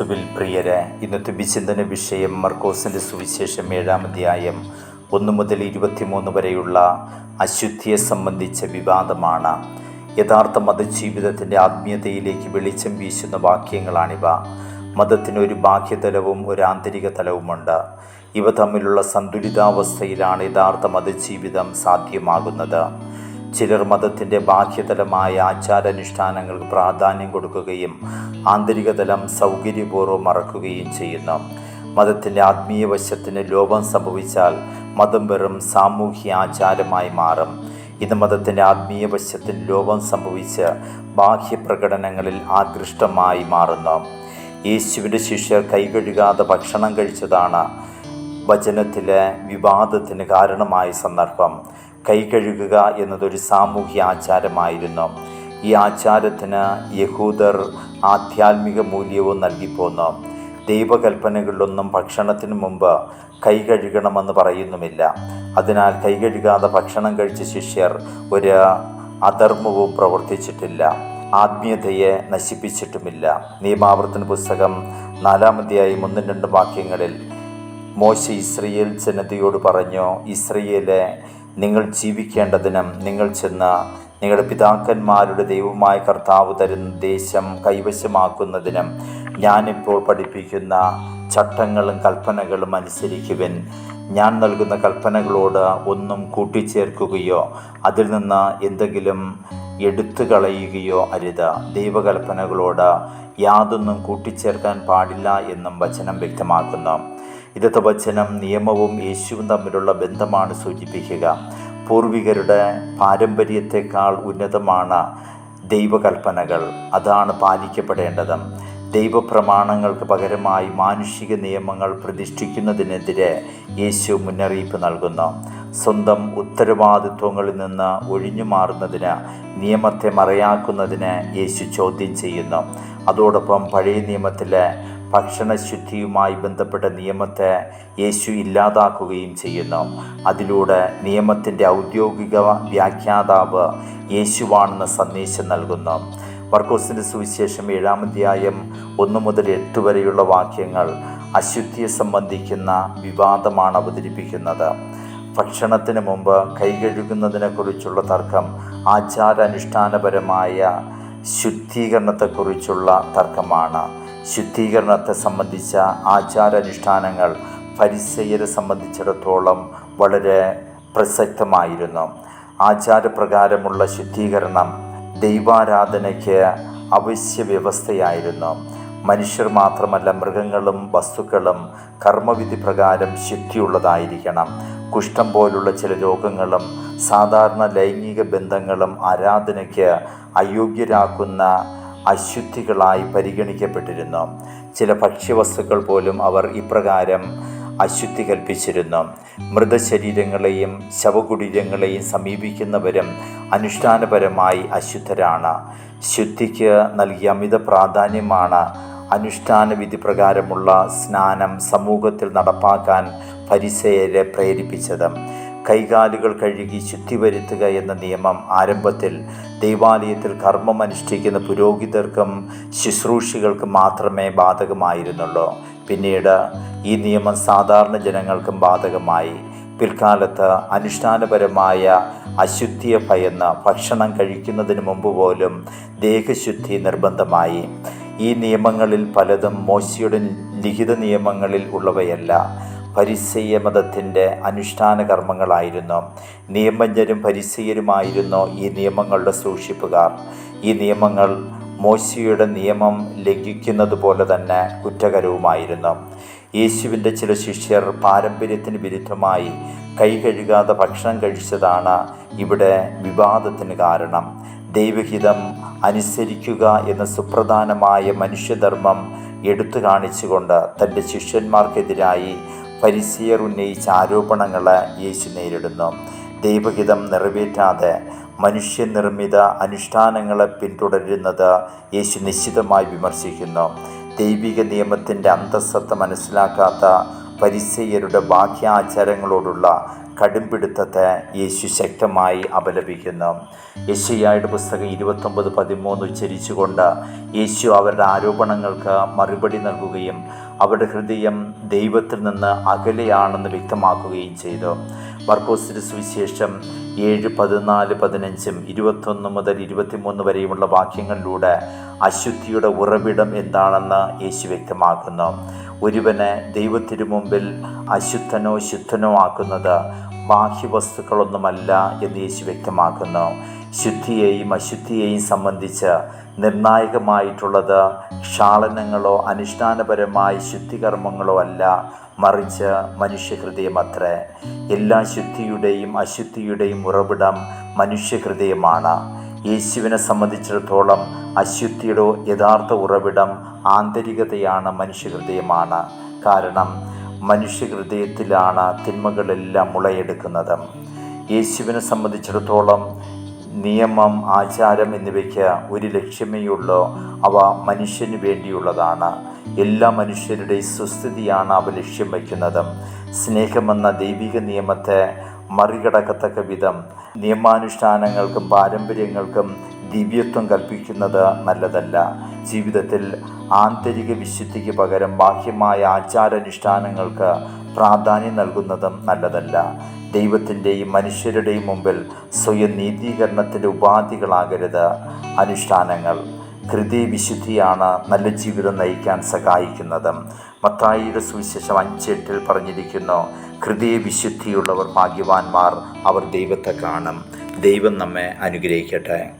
ക്രിസ്തുവിൽ പ്രിയരെ ഇന്നത്തെ വിചിന്തന വിഷയം മർക്കോസിന്റെ സുവിശേഷം ഏഴാം അധ്യായം ഒന്ന് മുതൽ ഇരുപത്തിമൂന്ന് വരെയുള്ള അശുദ്ധിയെ സംബന്ധിച്ച വിവാദമാണ്. യഥാർത്ഥ മതജീവിതത്തിന്റെ ആത്മീയതയിലേക്ക് വെളിച്ചം വീശുന്ന വാക്യങ്ങളാണിവ. മതത്തിന് ഒരു ബാഹ്യതലവും ഒരു ആന്തരിക തലവുമുണ്ട്. ഇവ തമ്മിലുള്ള സന്തുലിതാവസ്ഥയിലാണ് യഥാർത്ഥ മതജീവിതം സാധ്യമാകുന്നത്. ചിലർ മതത്തിന്റെ ബാഹ്യതലമായ ആചാരാനുഷ്ഠാനങ്ങൾക്ക് പ്രാധാന്യം കൊടുക്കുകയും ആന്തരികതലം സൗകര്യപൂർവം മറക്കുകയും ചെയ്യുന്നു. മതത്തിന്റെ ആത്മീയ വശത്തിന് ലോപം സംഭവിച്ചാൽ മതം വെറും സാമൂഹ്യ ആചാരമായി മാറും. ഇത് മതത്തിന്റെ ആത്മീയ ലോപം സംഭവിച്ച് ബാഹ്യപ്രകടനങ്ങളിൽ ആകൃഷ്ടമായി മാറുന്നു. യേശുവിന്റെ ശിഷ്യർ കൈകഴുകാതെ ഭക്ഷണം കഴിച്ചതാണ് വചനത്തിലെ വിവാദത്തിന് കാരണമായ സന്ദർഭം. കൈ കഴുകുക എന്നതൊരു സാമൂഹ്യ ആചാരമായിരുന്നു. ഈ ആചാരത്തിന് യഹൂദർ ആധ്യാത്മിക മൂല്യവും നൽകിപ്പോന്നു ദൈവകൽപ്പനകളിലൊന്നും ഭക്ഷണത്തിന് മുമ്പ് കൈ കഴുകണമെന്ന് പറയുന്നുമില്ല. അതിനാൽ കൈ കഴുകാതെ ഭക്ഷണം കഴിച്ച ശിഷ്യർ ഒരു അധർമ്മവും പ്രവർത്തിച്ചിട്ടില്ല. ആത്മീയതയെ നശിപ്പിച്ചിട്ടുമില്ല. നിയമാവർത്തന പുസ്തകം നാലാമധ്യായും ഒന്നും രണ്ടും വാക്യങ്ങളിൽ മോശ ഇസ്രയേൽ ജനതയോട് പറഞ്ഞു ഇസ്രയേലെ നിങ്ങൾ ജീവിക്കേണ്ടതിനും നിങ്ങൾ ചെന്ന് നിങ്ങളുടെ പിതാക്കന്മാരുടെ ദൈവമായ കർത്താവ് തരുന്ന ദേശം കൈവശമാക്കുന്നതിനും ഞാനിപ്പോൾ പഠിപ്പിക്കുന്ന ചട്ടങ്ങളും കൽപ്പനകളും അനുസരിക്കുവൻ. ഞാൻ നൽകുന്ന കൽപ്പനകളോട് ഒന്നും കൂട്ടിച്ചേർക്കുകയോ അതിൽ നിന്ന് എന്തെങ്കിലും എടുത്തു കളയുകയോ അരുത്. ദൈവകൽപ്പനകളോട് യാതൊന്നും കൂട്ടിച്ചേർക്കാൻ പാടില്ല എന്നും വചനം വ്യക്തമാക്കുന്നു. ഇന്നത്തെ വചനം നിയമവും യേശുവും തമ്മിലുള്ള ബന്ധമാണ് സൂചിപ്പിക്കുക. പൂർവികരുടെ പാരമ്പര്യത്തെക്കാൾ ഉന്നതമാണ് ദൈവകൽപ്പനകൾ. അതാണ് പാലിക്കപ്പെടേണ്ടത്. ദൈവപ്രമാണങ്ങൾക്ക് പകരമായി മാനുഷിക നിയമങ്ങൾ പ്രതിഷ്ഠിക്കുന്നതിനെതിരെ യേശു മുന്നറിയിപ്പ് നൽകുന്നു. സ്വന്തം ഉത്തരവാദിത്വങ്ങളിൽ നിന്ന് ഒഴിഞ്ഞു മാറുന്നതിന് നിയമത്തെ മറയാക്കുന്നതിന് യേശു ചോദ്യം ചെയ്യുന്നു. അതോടൊപ്പം പഴയ നിയമത്തിലെ ഭക്ഷണശുദ്ധിയുമായി ബന്ധപ്പെട്ട നിയമത്തെ യേശു ഇല്ലാതാക്കുകയും ചെയ്യുന്നു. അതിലൂടെ നിയമത്തിന്റെ ഔദ്യോഗിക വ്യാഖ്യാതാവ് യേശുവാണെന്ന സന്ദേശം നൽകുന്നു. മർക്കോസിന്റെ സുവിശേഷം ഏഴാമധ്യായം ഒന്ന് മുതൽ എട്ട് വരെയുള്ള വാക്യങ്ങൾ അശുദ്ധിയെ സംബന്ധിക്കുന്ന വിവാദമാണ് അവതരിപ്പിക്കുന്നത്. ഭക്ഷണത്തിന് മുമ്പ് കൈകഴുകുന്നതിനെക്കുറിച്ചുള്ള തർക്കം ആചാരാനുഷ്ഠാനപരമായ ശുദ്ധീകരണത്തെക്കുറിച്ചുള്ള തർക്കമാണ്. ശുദ്ധീകരണത്തെ സംബന്ധിച്ച ആചാരാനുഷ്ഠാനങ്ങൾ പരിസയരെ സംബന്ധിച്ചിടത്തോളം വളരെ പ്രസക്തമായിരുന്നു. ആചാരപ്രകാരമുള്ള ശുദ്ധീകരണം ദൈവാരാധനയ്ക്ക് അവശ്യ വ്യവസ്ഥയായിരുന്നു മനുഷ്യർ മാത്രമല്ല മൃഗങ്ങളും വസ്തുക്കളും കർമ്മവിധി പ്രകാരം ശുദ്ധിയുള്ളതായിരിക്കണം. കുഷ്ഠം പോലുള്ള ചില രോഗങ്ങളും സാധാരണ ലൈംഗിക ബന്ധങ്ങളും ആരാധനയ്ക്ക് അയോഗ്യരാക്കുന്ന അശുദ്ധികളായി പരിഗണിക്കപ്പെട്ടിരുന്നു. ചില ഭക്ഷ്യവസ്തുക്കൾ പോലും അവർ ഇപ്രകാരം അശുദ്ധി കൽപ്പിച്ചിരുന്നു മൃതശരീരങ്ങളെയും ശവകുടീരങ്ങളെയും സമീപിക്കുന്നവരും അനുഷ്ഠാനപരമായി അശുദ്ധരാണ്. ശുദ്ധിക്ക് നൽകിയ അമിത പ്രാധാന്യമാണ് അനുഷ്ഠാന വിധി പ്രകാരമുള്ള സ്നാനം സമൂഹത്തിൽ നടപ്പാക്കാൻ പരിസയരെ പ്രേരിപ്പിച്ചത്. കൈകാലുകൾ കഴുകി ശുദ്ധി വരുത്തുക എന്ന നിയമം ആരംഭത്തിൽ ദൈവാലയത്തിൽ കർമ്മമനുഷ്ഠിക്കുന്ന പുരോഹിതർക്കും ശുശ്രൂഷികൾക്കും മാത്രമേ ബാധകമായിരുന്നുള്ളൂ. പിന്നീട് ഈ നിയമം സാധാരണ ജനങ്ങൾക്കും ബാധകമായി. പിൽക്കാലത്ത് അനുഷ്ഠാനപരമായ അശുദ്ധിയെ ഭയന്ന് ഭക്ഷണം കഴിക്കുന്നതിന് മുമ്പ് പോലും ദേഹശുദ്ധി നിർബന്ധമായി. ഈ നിയമങ്ങളിൽ പലതും മോശയുടെ ലിഖിത നിയമങ്ങളിൽ ഉള്ളവയല്ല. പരിസയ്യ മതത്തിന്റെ അനുഷ്ഠാന കർമ്മങ്ങളായിരുന്നു. നിയമജ്ഞരും പരിസയ്യരുമായിരുന്നു ഈ നിയമങ്ങളുടെ സൂക്ഷിപ്പുകാർ. ഈ നിയമങ്ങൾ മോശിയുടെ നിയമം ലംഘിക്കുന്നത് പോലെ തന്നെ കുറ്റകരവുമായിരുന്നു. യേശുവിന്റെ ചില ശിഷ്യർ പാരമ്പര്യത്തിന് വിരുദ്ധമായി കൈ കഴുകാതെ ഭക്ഷണം കഴിച്ചതാണ് ഇവിടെ വിവാദത്തിന് കാരണം. ദൈവഹിതം അനുസരിക്കുക എന്ന സുപ്രധാനമായ മനുഷ്യധർമ്മം എടുത്തു കാണിച്ചുകൊണ്ട് തന്റെ ശിഷ്യന്മാർക്കെതിരായി പരിസയർ ഉന്നയിച്ച ആരോപണങ്ങളെ യേശു നേരിടുന്നു. ദൈവഹിതം നിറവേറ്റാതെ മനുഷ്യനിർമ്മിത അനുഷ്ഠാനങ്ങളെ പിന്തുടരുന്നത് യേശു നിശ്ചിതമായി വിമർശിക്കുന്നു. ദൈവിക നിയമത്തിന്റെ അന്തസ്സത്ത മനസ്സിലാക്കാത്ത പരിസയരുടെ ബാഹ്യാചാരങ്ങളോടുള്ള കടുംപിടുത്തത്തെ യേശു ശക്തമായി അപലപിക്കുന്നു. യേശുയായുടെ പുസ്തകം ഇരുപത്തൊമ്പത് പതിമൂന്ന് ഉച്ചരിച്ചുകൊണ്ട് യേശു അവരുടെ ആരോപണങ്ങൾക്ക് മറുപടി നൽകുകയും അവരുടെ ഹൃദയം ദൈവത്തിൽ നിന്ന് അകലെയാണെന്ന് വ്യക്തമാക്കുകയും ചെയ്തു. വർക്കോസിന് സുവിശേഷം ഏഴ് പതിനാല് പതിനഞ്ചും ഇരുപത്തൊന്ന് മുതൽ ഇരുപത്തിമൂന്ന് വരെയുമുള്ള വാക്യങ്ങളിലൂടെ അശുദ്ധിയുടെ ഉറവിടം എന്താണെന്ന് യേശു വ്യക്തമാക്കുന്നു. ഒരുവനെ ദൈവത്തിനു മുമ്പിൽ അശുദ്ധനോ ശുദ്ധനോ ആക്കുന്നത് ബാഹ്യവസ്തുക്കളൊന്നുമല്ല എന്ന് യേശു വ്യക്തമാക്കുന്നു. ശുദ്ധിയെയും അശുദ്ധിയെയും സംബന്ധിച്ച് നിർണായകമായിട്ടുള്ളത് ക്ഷാളനങ്ങളോ അനുഷ്ഠാനപരമായ ശുദ്ധികർമ്മങ്ങളോ അല്ല മറിച്ച് മനുഷ്യഹൃദയം മനുഷ്യഹൃദയമത്രേ. എല്ലാ ശുദ്ധിയുടെയും അശുദ്ധിയുടെയും ഉറവിടം മനുഷ്യഹൃദയമാണ്. യേശുവിനെ സംബന്ധിച്ചിടത്തോളം അശുദ്ധിയുടെ യഥാർത്ഥ ഉറവിടം ആന്തരികതയാണ് മനുഷ്യഹൃദയമാണ്. കാരണം മനുഷ്യഹൃദയത്തിലാണ് തിന്മകളെല്ലാം മുളയെടുക്കുന്നത്. യേശുവിനെ സംബന്ധിച്ചിടത്തോളം നിയമം ആചാരം എന്നിവയ്ക്ക് ഒരു ലക്ഷ്യമേയുള്ളൂ. അവ മനുഷ്യന് വേണ്ടിയുള്ളതാണ്. എല്ലാ മനുഷ്യരുടെയും സുസ്ഥിതിയാണ് അവ ലക്ഷ്യം വയ്ക്കുന്നത്. സ്നേഹമെന്ന ദൈവിക നിയമത്തെ മറികടക്കത്തക്ക വിധം നിയമാനുഷ്ഠാനങ്ങൾക്കും പാരമ്പര്യങ്ങൾക്കും ദിവ്യത്വം കൽപ്പിക്കുന്നത് നല്ലതല്ല. ജീവിതത്തിൽ ആന്തരിക വിശുദ്ധിക്ക് പകരം ബാഹ്യമായ ആചാരാനുഷ്ഠാനങ്ങൾക്ക് പ്രാധാന്യം നൽകുന്നതും നല്ലതല്ല. ദൈവത്തിന്റെയും മനുഷ്യരുടെയും മുമ്പിൽ സ്വയം നീതീകരണത്തിന്റെ ഉപാധികളാകരുത്. അനുഷ്ഠാനങ്ങൾ. കൃതി വിശുദ്ധിയാണ് നല്ല ജീവിതം നയിക്കാൻ സഹായിക്കുന്നത്. മത്തായിയുടെ സുവിശേഷം അഞ്ചെട്ടിൽ പറഞ്ഞിരിക്കുന്നു ഹൃദയ വിശുദ്ധിയുള്ളവർ ഭാഗ്യവാന്മാർ അവർ ദൈവത്തെ കാണും. ദൈവം നമ്മെ അനുഗ്രഹിക്കട്ടെ.